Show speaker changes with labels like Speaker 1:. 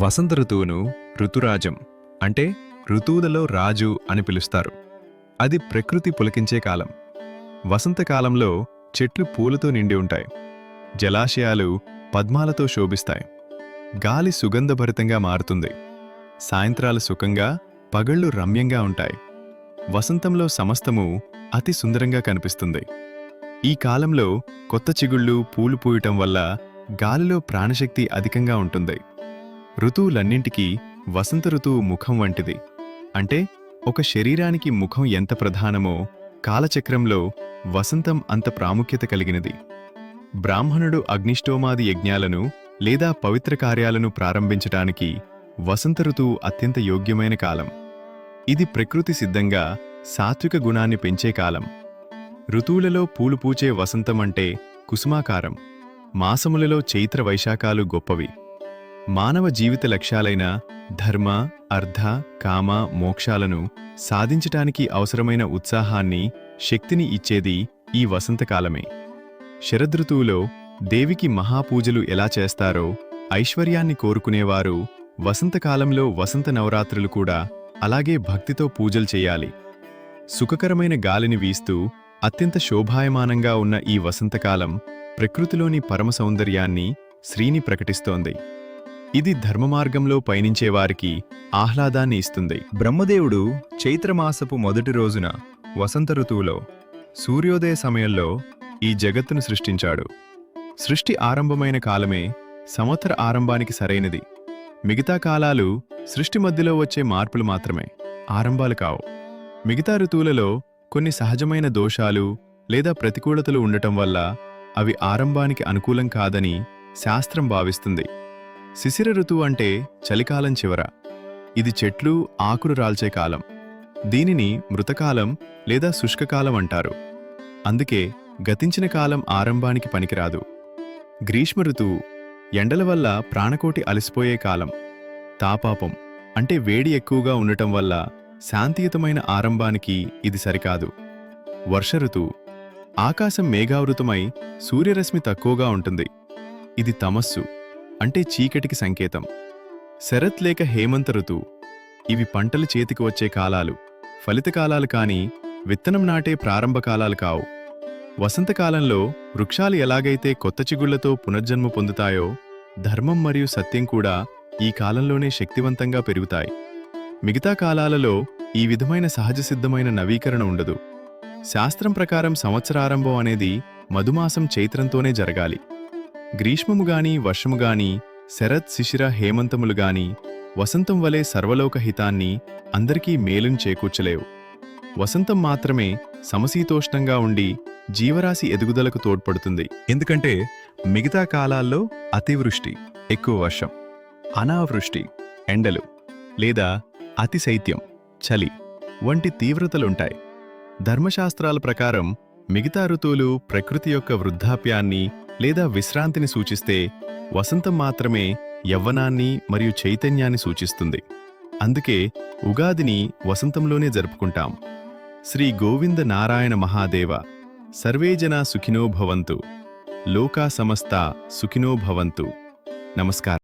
Speaker 1: వసంత ఋతువును ఋతురాజం అంటే ఋతువులలో రాజు అని పిలుస్తారు. అది ప్రకృతి పులకించే కాలం. వసంతకాలంలో చెట్లు పూలతో నిండి ఉంటాయి. జలాశయాలు పద్మాలతో శోభిస్తాయి. గాలి సుగంధభరితంగా మారుతుంది. సాయంత్రాలు సుఖంగా పగళ్ళు రమ్యంగా ఉంటాయి. వసంతంలో సమస్తము అతి సుందరంగా కనిపిస్తుంది. ఈ కాలంలో కొత్త చిగుళ్ళు పూలు పూయటం వల్ల గాలిలో ప్రాణశక్తి అధికంగా ఉంటుంది. ఋతువులన్నింటికీ వసంత ఋతువు ముఖం వంటిది. అంటే ఒక శరీరానికి ముఖం ఎంత ప్రధానమో కాలచక్రంలో వసంతం అంత ప్రాముఖ్యత కలిగినది. బ్రాహ్మణుడు అగ్నిష్టోమాది యజ్ఞాలను లేదా పవిత్ర కార్యాలను ప్రారంభించటానికి వసంత ఋతువు అత్యంత యోగ్యమైన కాలం. ఇది ప్రకృతి సిద్ధంగా సాత్విక గుణాన్ని పెంచే కాలం. ఋతువులలో పూలు పూచే వసంతం అంటే కుసుమాకారం. మాసములలో చైత్ర వైశాఖాలు గొప్పవి. మానవ జీవిత లక్ష్యాలైన ధర్మ అర్థ కామ మోక్షాలను సాధించటానికి అవసరమైన ఉత్సాహాన్ని శక్తిని ఇచ్చేది ఈ వసంతకాలమే. శరదృతువులో దేవికి మహాపూజలు ఎలా చేస్తారో ఐశ్వర్యాన్ని కోరుకునేవారు వసంతకాలంలో వసంత నవరాత్రులు కూడా అలాగే భక్తితో పూజలు చేయాలి. సుఖకరమైన గాలిని వీస్తూ అత్యంత శోభాయమానంగా ఉన్న ఈ వసంతకాలం ప్రకృతిలోని పరమ సౌందర్యాన్ని శ్రీని ప్రకటిస్తోంది. ఇది ధర్మమార్గంలో పయనించేవారికి ఆహ్లాదాన్ని ఇస్తుంది. బ్రహ్మదేవుడు చైత్రమాసపు మొదటి రోజున వసంత ఋతువులో సూర్యోదయ సమయంలో ఈ జగత్తును సృష్టించాడు. సృష్టి ఆరంభమైన కాలమే సంవత్సర ఆరంభానికి సరైనది. మిగతా కాలాలు సృష్టి మధ్యలో వచ్చే మార్పులు మాత్రమే ఆరంభాలు కావు. మిగతా ఋతువులలో కొన్ని సహజమైన దోషాలు లేదా ప్రతికూలతలు ఉండటం వల్ల అవి ఆరంభానికి అనుకూలం కాదని శాస్త్రం భావిస్తుంది. శిశిర ఋతువు అంటే చలికాలం చివర. ఇది చెట్లు ఆకులు రాల్చే కాలం. దీనిని మృతకాలం లేదా శుష్కకాలం అంటారు. అందుకే గతించిన కాలం ఆరంభానికి పనికిరాదు. గ్రీష్మ ఋతువు ఎండల వల్ల ప్రాణకోటి అలసిపోయే కాలం. తాపాపం అంటే వేడి ఎక్కువగా ఉండటం వల్ల శాంతియుతమైన ఆరంభానికి ఇది సరికాదు. వర్ష ఋతువు ఆకాశం మేఘావృతమై సూర్యరశ్మి తక్కువగా ఉంటుంది. ఇది తమస్సు. అంటే చీకటికి సంకేతం. శరత్ లేక హేమంత ఋతువు ఇవి పంటలు చేతికి వచ్చే కాలాలు. ఫలితకాలాలు కాని విత్తనం నాటే ప్రారంభ కాలాలు కావు. వసంతకాలంలో వృక్షాలు ఎలాగైతే కొత్త చిగుళ్ళతో పునర్జన్మ పొందుతాయో ధర్మం మరియు సత్యం కూడా ఈ కాలంలోనే శక్తివంతంగా పెరుగుతాయి. మిగతా కాలాలలో ఈ విధమైన సహజసిద్ధమైన నవీకరణ ఉండదు. శాస్త్రం ప్రకారం సంవత్సరారంభం అనేది మధుమాసం చైత్రంతోనే జరగాలి. గ్రీష్మము గాని వర్షము గాని శరత్ శిశిర హేమంతములు గాని వసంతం వలె సర్వలోక హితాన్ని అందరికీ మేలుని చేకూర్చలేవు. వసంతం మాత్రమే సమశీతోష్ణంగా ఉండి జీవరాశి ఎదుగుదలకు తోడ్పడుతుంది. ఎందుకంటే మిగతా కాలాల్లో అతివృష్టి ఎక్కువ వర్షం అనావృష్టి ఎండలు లేదా అతిశైత్యం చలి వంటి తీవ్రతలుంటాయి. ధర్మశాస్త్రాల ప్రకారం మిగతా ఋతువులు ప్రకృతి యొక్క వృద్ధాప్యాన్ని లేదా విశ్రాంతిని సూచిస్తే వసంతం మాత్రమే యవ్వనాన్ని మరియు చైతన్యాన్ని సూచిస్తుంది. అందుకే ఉగాదిని వసంతంలోనే జరుపుకుంటాం. శ్రీ గోవింద నారాయణ మహాదేవ సర్వేజన సుఖినో భవంతు. లోకా సమస్త సుఖినో భవంతు. నమస్కారం.